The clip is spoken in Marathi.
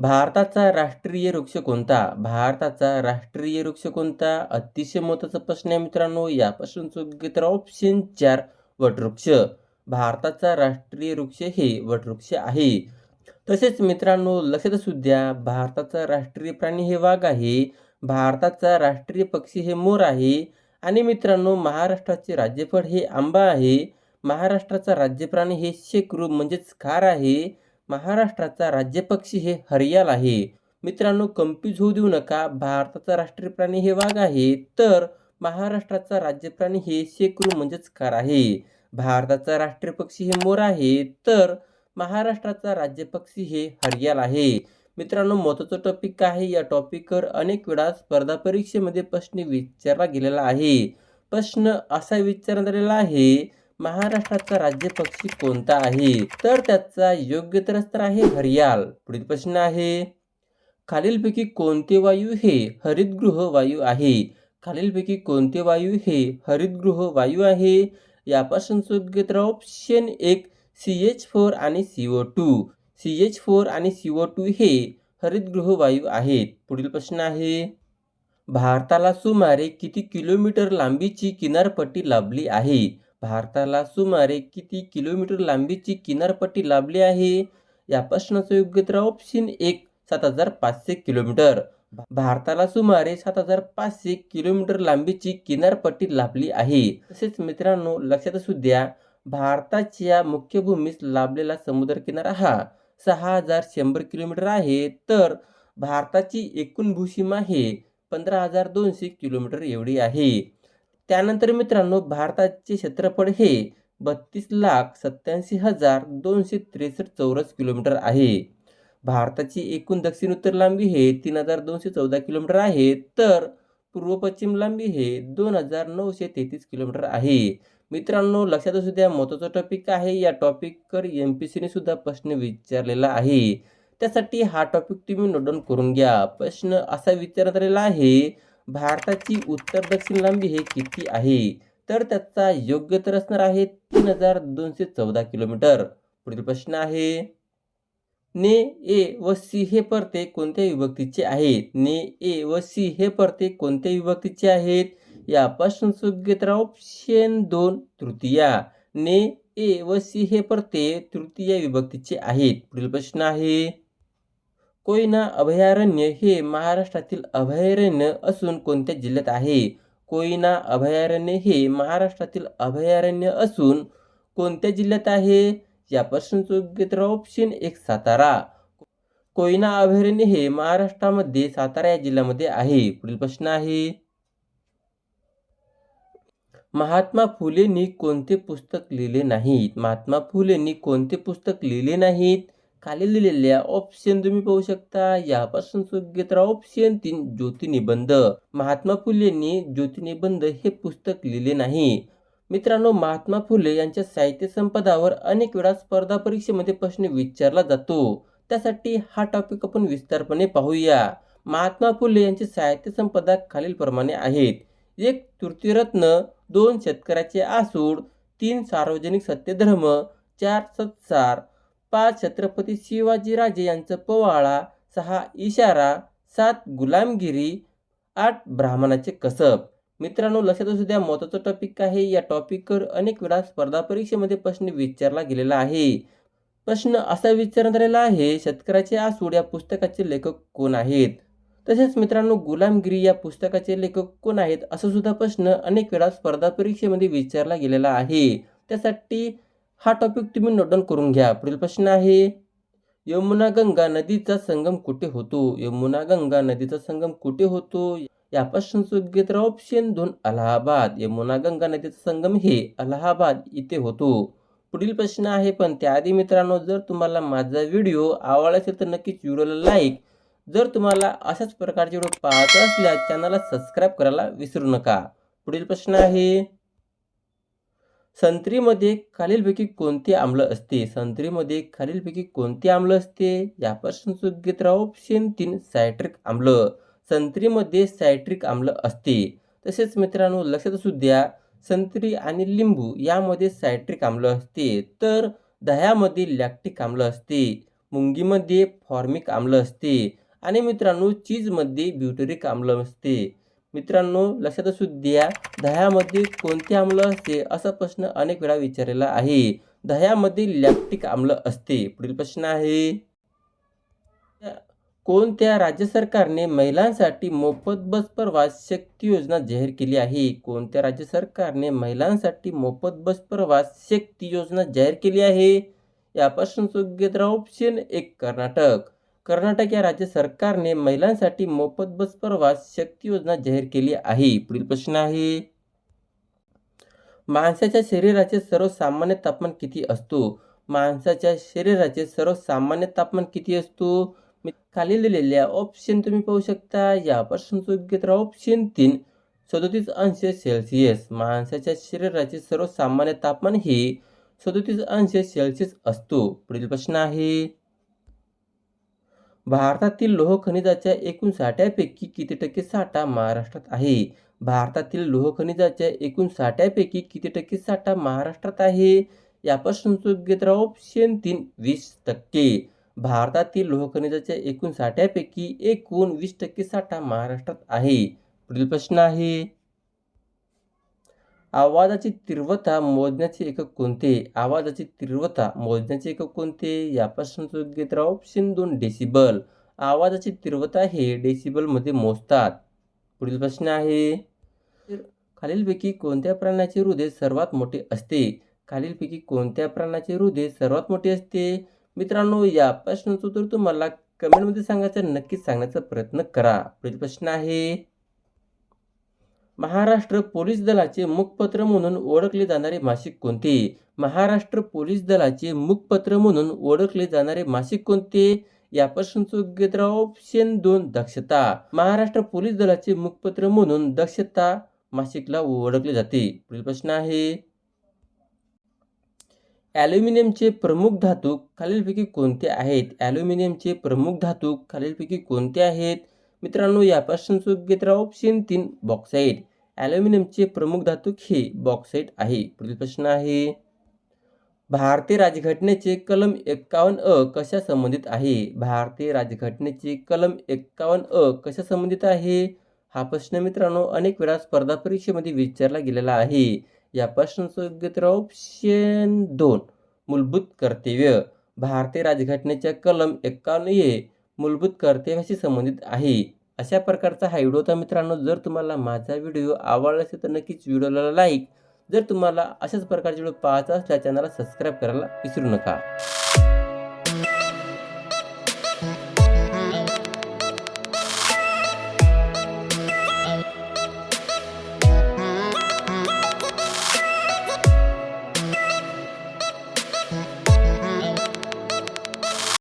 भारताचा राष्ट्रीय वृक्ष कोणता? भारताचा राष्ट्रीय वृक्ष कोणता? अतिशय महत्त्वाचा प्रश्न आहे मित्रांनो. या योग्य तर ऑप्शन चार वटवृक्ष. भारताचा राष्ट्रीय वृक्ष हे वटवृक्ष आहे. तसेच मित्रांनो लक्षात असू द्या भारताचा राष्ट्रीय प्राणी हे वाघ आहे. भारताचा राष्ट्रीय पक्षी हे मोर आहे. आणि मित्रांनो महाराष्ट्राचे राज्यफळ हे आंबा आहे. महाराष्ट्राचा राज्यप्राणी हे शेकरू म्हणजेच खार आहे. महाराष्ट्राचा राज्यपक्षी हे हरियाल आहे. मित्रांनो कम्प्यूज होऊ देऊ नका. भारताचा राष्ट्रीय प्राणी हे वाघ आहे. तर महाराष्ट्राचा राज्यप्राणी हे शेकरू म्हणजेच खार आहे. भारताचा राष्ट्रीय पक्षी हे मोर आहे. तर महाराष्ट्राचा राज्यपक्षी हे हरियाल आहे. मित्रांनो महत्वाचं टॉपिक आहे? या टॉपिकवर अनेक वेळा स्पर्धा परीक्षेमध्ये प्रश्न विचारला गेलेला आहे. प्रश्न असा विचारण्यात आलेला आहे महाराष्ट्राचा राज्य पक्षी कोणता आहे? तर त्याचा योग्य तर असणार आहे हरियाल. पुढील प्रश्न आहे खालीलपैकी कोणते वायू हे हरितगृह वायू आहे? खालीलपैकी कोणते वायू हे हरितगृह वायू आहे? यापासून योग्य तर ऑप्शन एक सी एच फोर आणि C O two C H four आणि सी ओ टू हे हरितगृह वायू आहेत. पुढील प्रश्न आहे भारताला सुमारे किती किलोमीटर लांबीची किनारपट्टी लाभली आहे? भारताला सुमारे किती किलोमीटर लांबीची किनारपट्टी लाभली आहे? या प्रश्नाचं योग्य तर ऑप्शन एक सात हजार पाचशे किलोमीटर. भारताला सुमारे सात हजार पाचशे किलोमीटर लांबीची किनारपट्टी लाभली आहे. तसेच मित्रांनो लक्षात असू द्या भारताच्या मुख्य भूमीस लाभलेला समुद्रकिनारा हा सहा हजार शंभर किलोमीटर आहे. तर भारताची एकूण भूसीमा हे पंधरा हजार दोनशे किलोमीटर एवढी आहे. त्यानंतर मित्रांनो भारताचे क्षेत्रफळ हे बत्तीस लाख सत्याऐंशी हजार दोनशे त्रेसष्ट चौरस किलोमीटर आहे. भारताची एकूण दक्षिण उत्तर लांबी हे तीन हजार दोनशे चौदा किलोमीटर आहे तर पूर्व पश्चिम लांबी हे दोन हजार नऊशे तेहतीस किलोमीटर आहे. मित्रांनो लक्षात असू द्या महत्त्वाचा टॉपिक आहे. या टॉपिकवर एम पी सीने सुद्धा प्रश्न विचारलेला आहे. त्यासाठी हा टॉपिक तुम्ही नोट डाऊन करून घ्या. प्रश्न असा विचारण्यात आलेला आहे भारताची उत्तर दक्षिण लांबी हे किती आहे? तर त्याचा योग्य तर असणार आहे तीन हजार दोनशे चौदा किलोमीटर. पुढील प्रश्न आहे ने ए व सी हे परते कोणत्या विभक्तीचे आहेत? ने ए व सी हे परते कोणत्या विभक्तीचे आहेत? या योग्य तर ऑप्शन दोन तृतीया. ने ए व सी हे परते तृतीय विभक्तीचे आहेत. पुढील प्रश्न आहे कोयना अभयारण्य हे महाराष्ट्रातील अभयारण्य असून कोणत्या जिल्ह्यात आहे? कोयना अभयारण्य हे महाराष्ट्रातील अभयारण्य असून कोणत्या जिल्ह्यात आहे? यापासून योग्य तर ऑप्शन एक सातारा. कोयना अभयारण्य हे महाराष्ट्रामध्ये सातारा या जिल्ह्यामध्ये आहे. पुढील प्रश्न आहे. महात्मा फुलेंनी कोणते पुस्तक लिहिले नाहीत? महात्मा फुलेंनी कोणते पुस्तक लिहिले नाहीत? खालील लिहिलेल्या ऑप्शन तुम्ही पाहू शकता. यापासून योग्य ऑप्शन तीन ज्योतिनिबंध. महात्मा फुलेंनी ज्योतिनिबंध हे पुस्तक लिहिले नाही. मित्रांनो महात्मा फुले यांच्या साहित्य संपदावर अनेक वेळा स्पर्धा परीक्षेमध्ये प्रश्न विचारला जातो. त्यासाठी हा टॉपिक आपण विस्तारपणे पाहूया. महात्मा फुले यांची साहित्य संपदा खालीलप्रमाणे आहेत. एक तृतीयरत्न. दोन शेतकऱ्याचे आसूड. तीन सार्वजनिक सत्यधर्म. चार सत्सार. पाच छत्रपती शिवाजीराजे यांचं पोवाळा सहा इशारा सात गुलामगिरी आठ ब्राह्मणाचे कसब. मित्रांनो लक्षात असू द्या महत्त्वाचा टॉपिक आहे. या टॉपिकवर अनेक वेळा स्पर्धा परीक्षेमध्ये प्रश्न विचारला गेलेला आहे. प्रश्न असा विचारण्यात आलेला आहे शेतकऱ्याचे आसूड या पुस्तकाचे लेखक कोण आहेत? तसेच मित्रांनो गुलामगिरी या पुस्तकाचे लेखक कोण आहेत? असा सुद्धा प्रश्न अनेक वेळा स्पर्धा परीक्षेमध्ये विचारला गेलेला आहे. त्यासाठी हा टॉपिक तुम्ही नोटन करून घ्या. पुढील प्रश्न आहे यमुना गंगा नदीचा संगम कुठे होतो? यमुना गंगा नदीचा संगम कुठे होतो? या योग्य तर ऑप्शन दोन अलाहाबाद. यमुना गंगा नदीचा संगम हे अलाहाबाद इथे होतो. पुढील प्रश्न आहे पण त्याआधी मित्रांनो जर तुम्हाला माझा व्हिडिओ आवडला असेल तर नक्कीच व्हिडिओला लाईक जर तुम्हाला अशाच प्रकारचे व्हिडिओ पाहत असल्यास चॅनलला सबस्क्राईब करायला विसरू नका. पुढील प्रश्न आहे संत्रीमध्ये खालीलपैकी कोणते आम्ल असते? संत्रीमध्ये खालीलपैकी कोणते आम्ल असते? यापासून योग्य तर ऑप्शन तीन सायट्रिक आम्ल. संत्रीमध्ये सायट्रिक आम्ल असते. तसेच मित्रांनो लक्षात असू द्या संत्री आणि लिंबू यामध्ये सायट्रिक आम्ल असते. तर दह्यामध्ये लॅक्टिक आम्ल असते. मुंगीमध्ये फॉर्मिक आम्ल असते. आणि मित्रांनो चीजमध्ये ब्युटेरिक आम्ल असते. मित्रांनो लक्षात असू द्या दह्यामध्ये कोणते आम्ल असते असा प्रश्न अनेक वेळा विचारलेला आहे. दह्यामध्ये लॅक्टिक आम्ल असते. पुढील प्रश्न आहे. कोणत्या राज्य सरकारने महिलांसाठी मोफत बस प्रवास शक्ती योजना जाहीर केली आहे? कोणत्या राज्य सरकारने महिलांसाठी मोफत बस प्रवास शक्ती योजना जाहीर केली आहे? या प्रश्नाचं योग्य ऑप्शन एक कर्नाटक. कर्नाटक या राज्य सरकारने महिलांसाठी मोफत बस प्रवास शक्ती योजना जाहीर केली आहे. पुढील प्रश्न आहे. माणसाच्या शरीराचे सर्वसामान्य तापमान किती असतो? माणसाच्या शरीराचे सर्वसामान्य तापमान किती असतो? मी खाली दिलेल्या ऑप्शन तुम्ही पाहू शकता. या प्रश्नाचं योग्य तर ऑप्शन तीन सदोतीस अंश सेल्सिअस माणसाच्या शरीराचे सर्वसामान्य तापमान हे सदोतीस अंश सेल्सिअस असतो. पुढील प्रश्न आहे. भारतातील लोह खनिजाच्या एकूण साठ्यापैकी किती टक्के साठा महाराष्ट्रात आहे? भारतातील लोह खनिजाच्या एकूण साठ्यापैकी किती टक्के साठा महाराष्ट्रात आहे? या प्रश्नाचं योग्य ऑप्शन तीन वीस टक्के. भारतातील लोह खनिजाच्या एकूण साठ्यापैकी एकूण वीस टक्के साठा महाराष्ट्रात आहे. पुढील प्रश्न आहे. आवाजाची तीव्रता मोजण्याचे एकक कोणते आवाजाची तीव्रता मोजण्याचे एकक कोणते या प्रश्नाचं योग्य उत्तर ऑप्शन दोन डेसिबल आवाजाची तीव्रता हे डेसिबलमध्ये मोजतात. पुढील प्रश्न आहे. खालीलपैकी कोणत्या प्राण्याचे हृदय सर्वात मोठे असते? खालीलपैकी कोणत्या प्राण्याचे हृदय सर्वात मोठे असते? मित्रांनो या प्रश्नाचं उत्तर तुम्हाला कमेंटमध्ये सांगायचं नक्कीच सांगण्याचा प्रयत्न करा. पुढील प्रश्न आहे. महाराष्ट्र पोलीस दलाचे मुखपत्र म्हणून ओळखले जाणारे मासिक कोणते? महाराष्ट्र पोलीस दलाचे मुखपत्र म्हणून ओळखले जाणारे मासिक कोणते? या प्रश्नाचं योग्य ऑप्शन दोन दक्षता. महाराष्ट्र पोलीस दलाचे मुखपत्र म्हणून दक्षता मासिकला ओळखले जाते. पुढील प्रश्न आहे. ॲल्युमिनियमचे प्रमुख धातू खालीलपैकी कोणते आहेत? ॲल्युमिनियमचे प्रमुख धातू खालीलपैकी कोणते आहेत? मित्रांनो या प्रश्नाचं योग्य ऑप्शन तीन बॉक्साईट ॲल्युमिनियमचे प्रमुख धातू हे बॉक्साईट आहे. पुढील प्रश्न आहे भारतीय राजघटनेचे कलम एक्कावन्न अ कशा संबंधित आहे? भारतीय राजघटनेचे कलम एक्कावन्न अ कशा संबंधित आहे? हा प्रश्न मित्रांनो अनेक वेळा स्पर्धा परीक्षेमध्ये विचारला गेलेला आहे. या प्रश्नाचं योग्य तर ऑप्शन दोन मूलभूत कर्तव्य. भारतीय राजघटनेच्या कलम एक्कावन्न ए मूलभूत कर्तव्याशी संबंधित आहे. अशा प्रकारचा हा व्हिडिओ होता. मित्रांनो जर तुम्हाला माझा व्हिडिओ आवडला असेल तर नक्कीच व्हिडिओला लाईक जर तुम्हाला अशाच प्रकारचे व्हिडिओ पाहायचा असल्या चॅनलला सबस्क्राईब करायला विसरू नका.